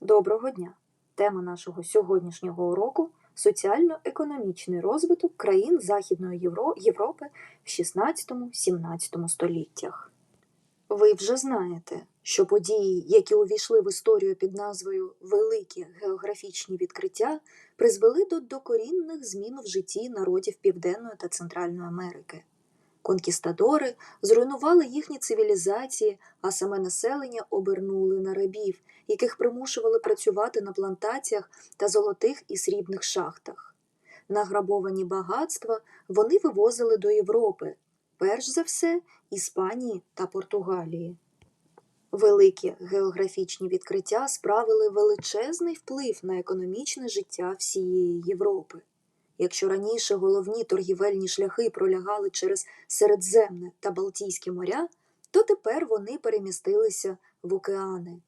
Доброго дня! Тема нашого сьогоднішнього уроку соціально-економічний розвиток країн Західної Євро- Європи в 16-17 століттях. Ви вже знаєте, що події, які увійшли в історію під назвою Великі географічні відкриття, призвели до докорінних змін в житті народів Південної та Центральної Америки. Конкістадори зруйнували їхні цивілізації, а саме населення обернули на рабів, яких примушували працювати на плантаціях та золотих і срібних шахтах. Награбовані багатства вони вивозили до Європи, перш за все Іспанії та Португалії. Великі географічні відкриття справили величезний вплив на економічне життя всієї Європи. Якщо раніше головні торгівельні шляхи пролягали через Середземне та Балтійські моря, то тепер вони перемістилися в океани.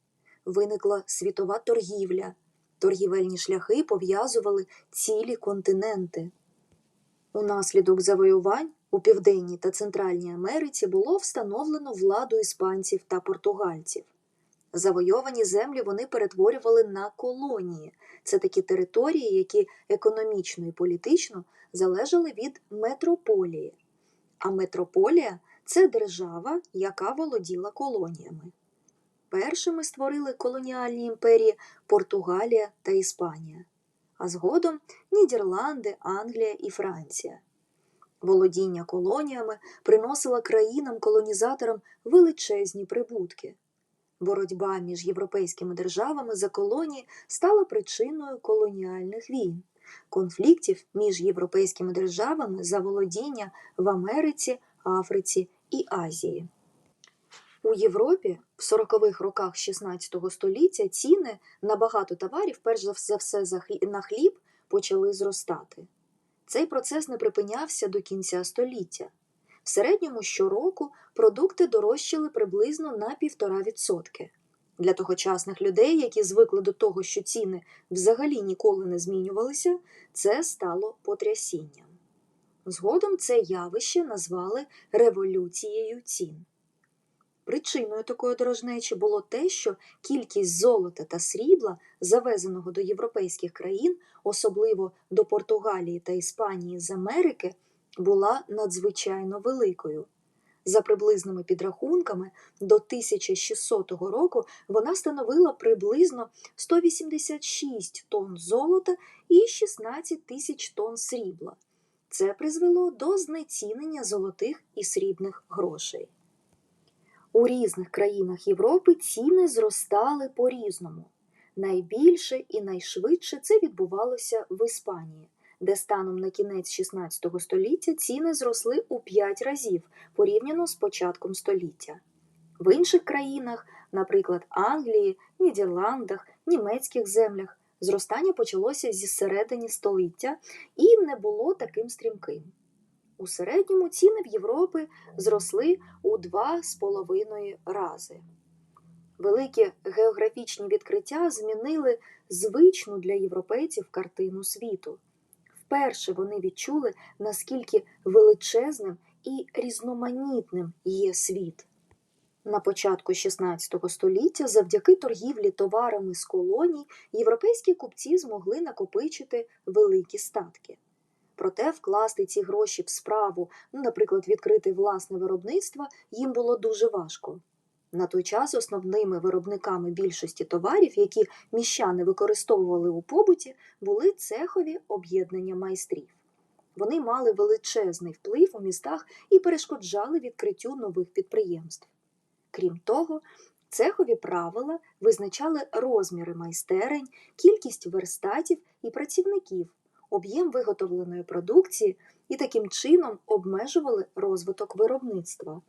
Виникла світова торгівля. Торгівельні шляхи пов'язували цілі континенти. Унаслідок завоювань у Південній та Центральній Америці було встановлено владу іспанців та португальців. Завойовані землі вони перетворювали на колонії. Це такі території, які економічно і політично залежали від метрополії. А метрополія це держава, яка володіла колоніями. Першими створили колоніальні імперії Португалія та Іспанія, а згодом Нідерланди, Англія і Франція. Володіння колоніями приносило країнам-колонізаторам величезні прибутки. Боротьба між європейськими державами за колонії стала причиною колоніальних війн, конфліктів між європейськими державами за володіння в Америці, Африці і Азії. У Європі в 40-х роках 16 століття ціни на багато товарів, перш за все на хліб, почали зростати. Цей процес не припинявся до кінця століття. В середньому щороку продукти дорожчали приблизно на 1,5%. Для тогочасних людей, які звикли до того, що ціни взагалі ніколи не змінювалися, це стало потрясінням. Згодом це явище назвали революцією цін. Причиною такої дорожнечі було те, що кількість золота та срібла, завезеного до європейських країн, особливо до Португалії та Іспанії з Америки, була надзвичайно великою. За приблизними підрахунками, до 1600 року вона становила приблизно 186 тонн золота і 16 тисяч тонн срібла. Це призвело до знецінення золотих і срібних грошей. У різних країнах Європи ціни зростали по-різному. Найбільше і найшвидше це відбувалося в Іспанії, де станом на кінець 16 століття ціни зросли у 5 разів порівняно з початком століття. В інших країнах, наприклад, Англії, Нідерландах, німецьких землях, зростання почалося зі середини століття і не було таким стрімким. У середньому ціни в Європі зросли у 2,5 рази. Великі географічні відкриття змінили звичну для європейців картину світу. Вперше вони відчули, наскільки величезним і різноманітним є світ. На початку XVI століття завдяки торгівлі товарами з колоній європейські купці змогли накопичити великі статки. Проте вкласти ці гроші в справу, наприклад, відкрити власне виробництво, їм було дуже важко. На той час основними виробниками більшості товарів, які міщани використовували у побуті, були цехові об'єднання майстрів. Вони мали величезний вплив у містах і перешкоджали відкриттю нових підприємств. Крім того, цехові правила визначали розміри майстерень, кількість верстатів і працівників, об'єм виготовленої продукції і таким чином обмежували розвиток виробництва.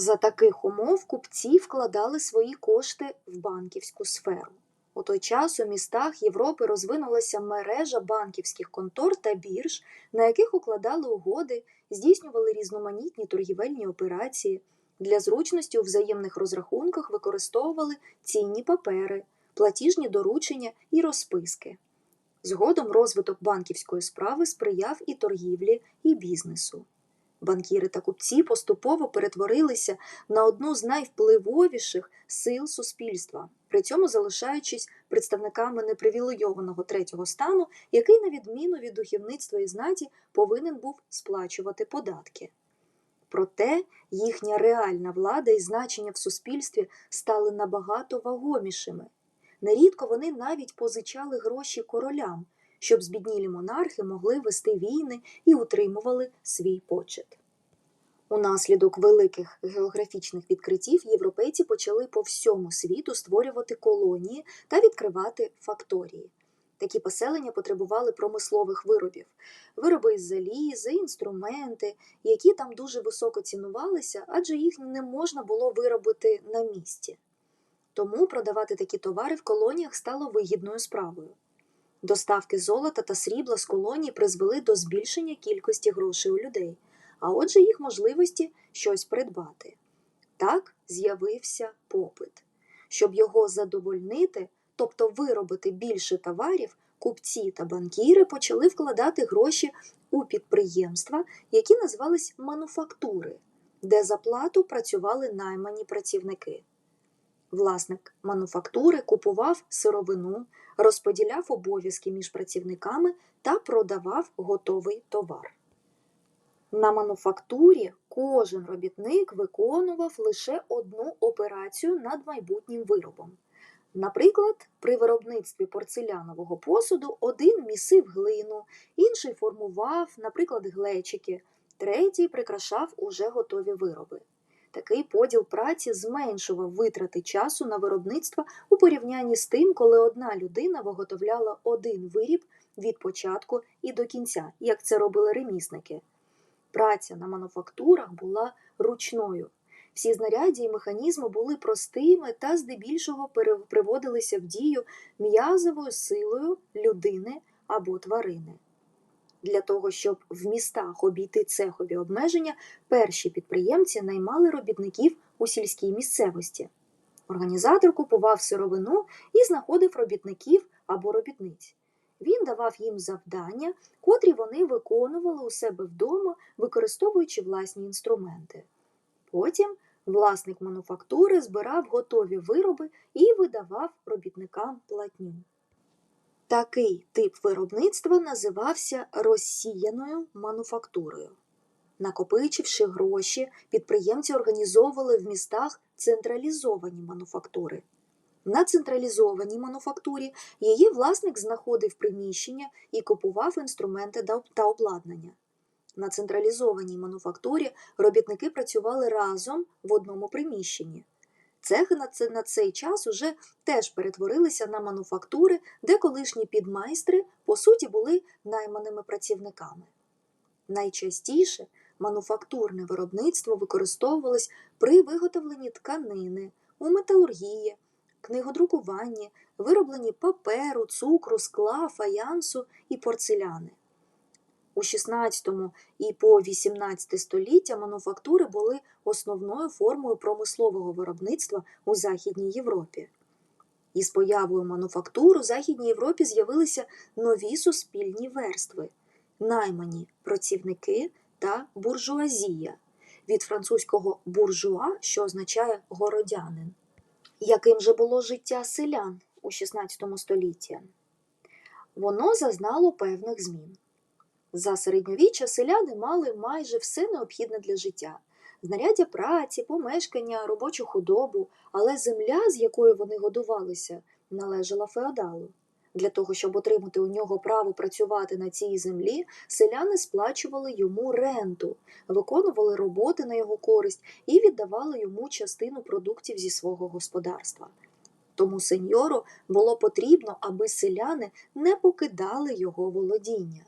За таких умов купці вкладали свої кошти в банківську сферу. У той час у містах Європи розвинулася мережа банківських контор та бірж, на яких укладали угоди, здійснювали різноманітні торгівельні операції. Для зручності у взаємних розрахунках використовували цінні папери, платіжні доручення і розписки. Згодом розвиток банківської справи сприяв і торгівлі, і бізнесу. Банкіри та купці поступово перетворилися на одну з найвпливовіших сил суспільства, при цьому залишаючись представниками непривілейованого третього стану, який, на відміну від духовництва і знаті, повинен був сплачувати податки. Проте їхня реальна влада і значення в суспільстві стали набагато вагомішими. Нерідко вони навіть позичали гроші королям, щоб збіднілі монархи могли вести війни і утримували свій почет. Унаслідок великих географічних відкриттів європейці почали по всьому світу створювати колонії та відкривати факторії. Такі поселення потребували промислових виробів, вироби із залізи, інструменти, які там дуже високо цінувалися, адже їх не можна було виробити на місці. Тому продавати такі товари в колоніях стало вигідною справою. Доставки золота та срібла з колоній призвели до збільшення кількості грошей у людей, а отже, їх можливості щось придбати. Так з'явився попит. Щоб його задовольнити, тобто виробити більше товарів, купці та банкіри почали вкладати гроші у підприємства, які називались мануфактури, де за плату працювали наймані працівники. Власник мануфактури купував сировину, розподіляв обов'язки між працівниками та продавав готовий товар. На мануфактурі кожен робітник виконував лише одну операцію над майбутнім виробом. Наприклад, при виробництві порцелянового посуду один місив глину, інший формував, наприклад, глечики, третій прикрашав уже готові вироби. Такий поділ праці зменшував витрати часу на виробництво у порівнянні з тим, коли одна людина виготовляла один виріб від початку і до кінця, як це робили ремісники. Праця на мануфактурах була ручною. Всі знаряддя і механізми були простими та здебільшого приводилися в дію м'язовою силою людини або тварини. Для того, щоб в містах обійти цехові обмеження, перші підприємці наймали робітників у сільській місцевості. Організатор купував сировину і знаходив робітників або робітниць. Він давав їм завдання, котрі вони виконували у себе вдома, використовуючи власні інструменти. Потім власник мануфактури збирав готові вироби і видавав робітникам платню. Такий тип виробництва називався розсіяною мануфактурою. Накопичивши гроші, підприємці організовували в містах централізовані мануфактури. На централізованій мануфактурі її власник знаходив приміщення і купував інструменти та обладнання. На централізованій мануфактурі робітники працювали разом в одному приміщенні. Цехи на цей час уже теж перетворилися на мануфактури, де колишні підмайстри, по суті, були найманими працівниками. Найчастіше мануфактурне виробництво використовувалось при виготовленні тканини, у металургії, книгодрукуванні, виробленні паперу, цукру, скла, фаянсу і порцеляни. У 16 і по 18 століття мануфактури були основною формою промислового виробництва у Західній Європі. Із появою мануфактур у Західній Європі з'явилися нові суспільні верстви наймані працівники та буржуазія від французького буржуа, що означає городянин. Яким же було життя селян у 16 столітті? Воно зазнало певних змін. За середньовіччя селяни мали майже все необхідне для життя знаряддя праці, помешкання, робочу худобу, але земля, з якою вони годувалися, належала феодалу. Для того, щоб отримати у нього право працювати на цій землі, селяни сплачували йому ренту, виконували роботи на його користь і віддавали йому частину продуктів зі свого господарства. Тому сеньору було потрібно, аби селяни не покидали його володіння.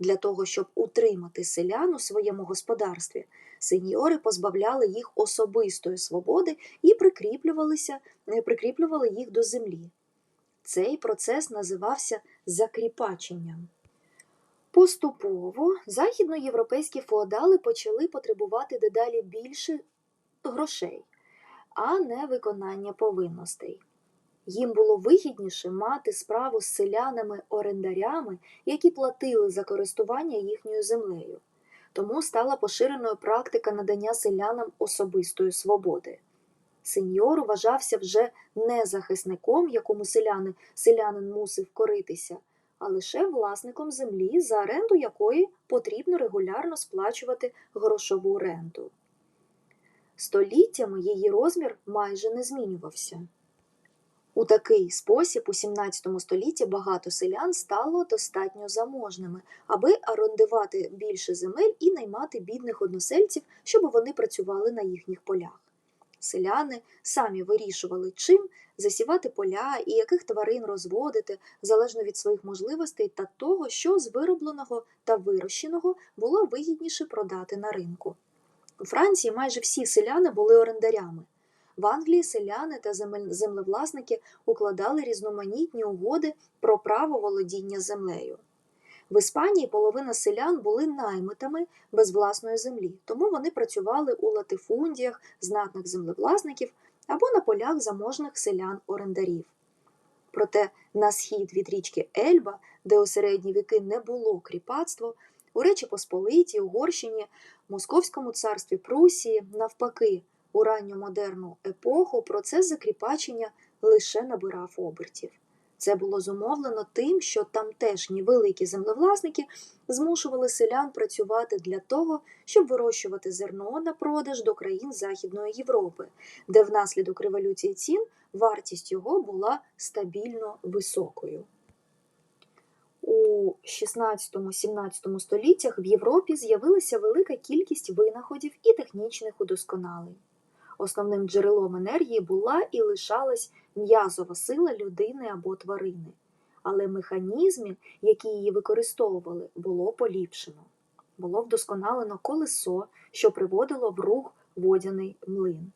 Для того, щоб утримати селян у своєму господарстві, сеньори позбавляли їх особистої свободи і прикріплювалися, прикріплювали їх до землі. Цей процес називався закріпаченням. Поступово західноєвропейські феодали почали потребувати дедалі більше грошей, а не виконання повинностей. Їм було вигідніше мати справу з селянами-орендарями, які платили за користування їхньою землею. тому стала поширеною практика надання селянам особистої свободи. Сеньор вважався вже не захисником, якому селяни, селянин мусив коритися, а лише власником землі, за оренду якої потрібно регулярно сплачувати грошову ренту. Століттями її розмір майже не змінювався. У такий спосіб у 17 столітті багато селян стало достатньо заможними, аби орендувати більше земель і наймати бідних односельців, щоб вони працювали на їхніх полях. Селяни самі вирішували, чим засівати поля і яких тварин розводити, залежно від своїх можливостей та того, що з виробленого та вирощеного було вигідніше продати на ринку. У Франції майже всі селяни були орендарями. В Англії селяни та землевласники укладали різноманітні угоди про право володіння землею. В Іспанії половина селян були наймитами без власної землі, тому вони працювали у латифундіях знатних землевласників або на полях заможних селян-орендарів. Проте на схід від річки Ельба, де у середні віки не було кріпацтва, у Речі Посполитій, Угорщині, Московському царстві Прусії, навпаки, у ранньомодерну епоху процес закріпачення лише набирав обертів. Це було зумовлено тим, що тамтешні великі землевласники змушували селян працювати для того, щоб вирощувати зерно на продаж до країн Західної Європи, де внаслідок революції цін вартість його була стабільно високою. У 16-17 століттях в Європі з'явилася велика кількість винаходів і технічних удосконалень. Основним джерелом енергії була і лишалась м'язова сила людини або тварини, але механізмів, які її використовували, було поліпшено. Було вдосконалено колесо, що приводило в рух водяний млин.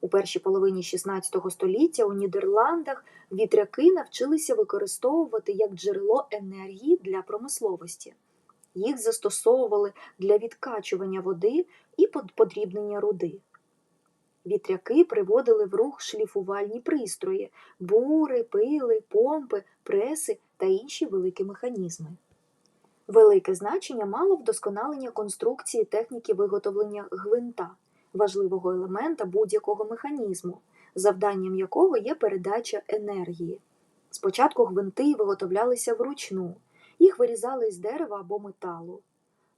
У першій половині XVI століття у Нідерландах вітряки навчилися використовувати як джерело енергії для промисловості. Їх застосовували для відкачування води і подрібнення руди. Вітряки приводили в рух шліфувальні пристрої, бури, пили, помпи, преси та інші великі механізми. Велике значення мало вдосконалення конструкції техніки виготовлення гвинта, важливого елемента будь-якого механізму, завданням якого є передача енергії. Спочатку гвинти виготовлялися вручну, їх вирізали з дерева або металу.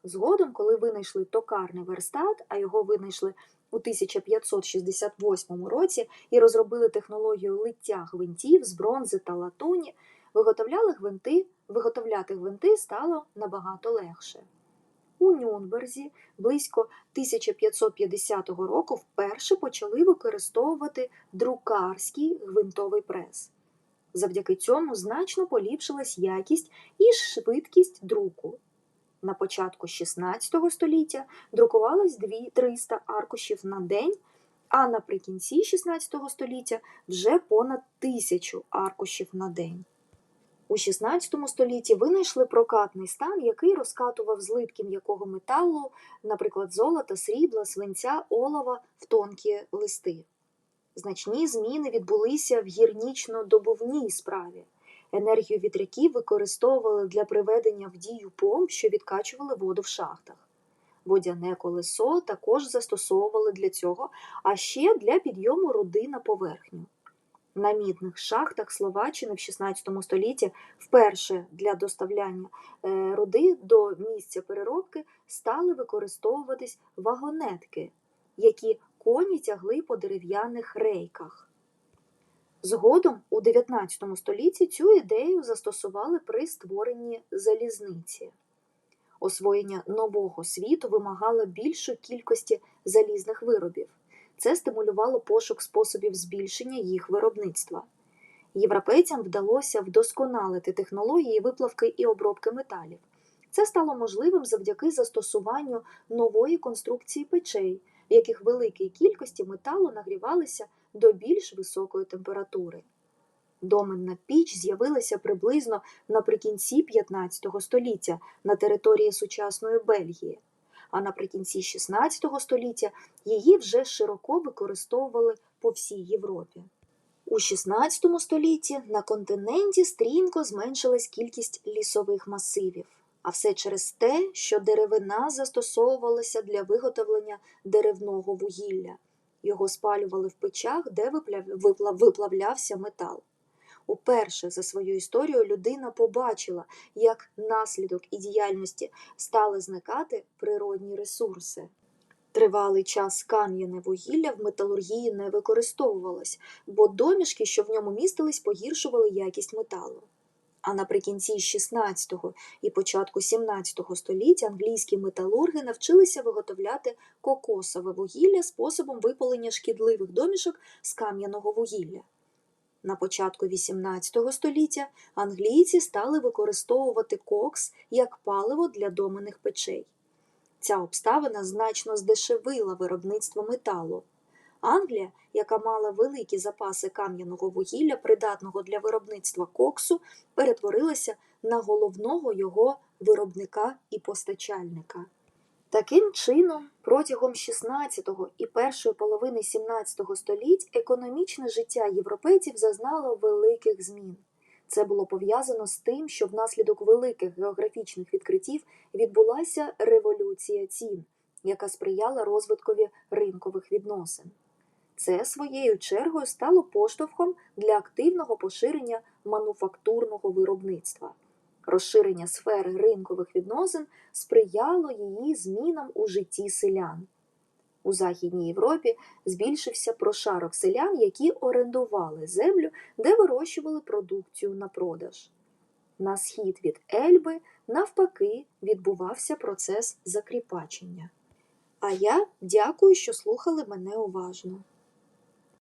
Згодом, коли винайшли токарний верстат, а його винайшли у 1568 році і розробили технологію лиття гвинтів з бронзи та латуні, виготовляли гвинти, виготовляти гвинти стало набагато легше. У Нюнберзі близько 1550 року вперше почали використовувати друкарський гвинтовий прес. Завдяки цьому значно поліпшилась якість і швидкість друку. На початку XVI століття друкувалось 300 аркушів на день, а наприкінці XVI століття вже понад тисячу аркушів на день. У XVI столітті винайшли прокатний стан, який розкатував злитки м'якого металу, наприклад, золота, срібла, свинця, олова в тонкі листи. Значні зміни відбулися в гірнічно-добувній справі. Енергію вітряків використовували для приведення в дію помп, що відкачували воду в шахтах. Водяне колесо також застосовували для цього, а ще для підйому руди на поверхню. На мідних шахтах Словаччини в XVI столітті вперше для доставляння е, руди до місця переробки стали використовуватись вагонетки, які коні тягли по дерев'яних рейках. Згодом у 19 столітті цю ідею застосували при створенні залізниці. Освоєння нового світу вимагало більшої кількості залізних виробів. Це стимулювало пошук способів збільшення їх виробництва. Європейцям вдалося вдосконалити технології виплавки і обробки металів. Це стало можливим завдяки застосуванню нової конструкції печей, в яких великій кількості металу нагрівалися до більш високої температури. Доменна піч з'явилася приблизно наприкінці 15 століття на території сучасної Бельгії, а наприкінці 16 століття її вже широко використовували по всій Європі. У 16 столітті на континенті стрімко зменшилась кількість лісових масивів, А все через те, що деревина застосовувалася для виготовлення деревного вугілля. Його спалювали в печах, де виплавлявся метал. Уперше за свою історію людина побачила, як наслідок і діяльності стали зникати природні ресурси. Тривалий час кам'яне вугілля в металургії не використовувалось, бо домішки, що в ньому містились, погіршували якість металу. А наприкінці 16 і початку 17 століття англійські металурги навчилися виготовляти кокосове вугілля способом випалення шкідливих домішок з кам'яного вугілля. На початку 18 століття англійці стали використовувати кокс як паливо для доменних печей. Ця обставина значно здешевила виробництво металу. Англія, яка мала великі запаси кам'яного вугілля, придатного для виробництва коксу, перетворилася на головного його виробника і постачальника. Таким чином, протягом 16 і першої половини 17 століть економічне життя європейців зазнало великих змін. Це було пов'язано з тим, що внаслідок великих географічних відкриттів відбулася революція цін, яка сприяла розвиткові ринкових відносин. Це своєю чергою стало поштовхом для активного поширення мануфактурного виробництва. Розширення сфери ринкових відносин сприяло її змінам у житті селян. У Західній Європі збільшився прошарок селян, які орендували землю, де вирощували продукцію на продаж. На схід від Ельби, навпаки, відбувався процес закріпачення. А я дякую, що слухали мене уважно.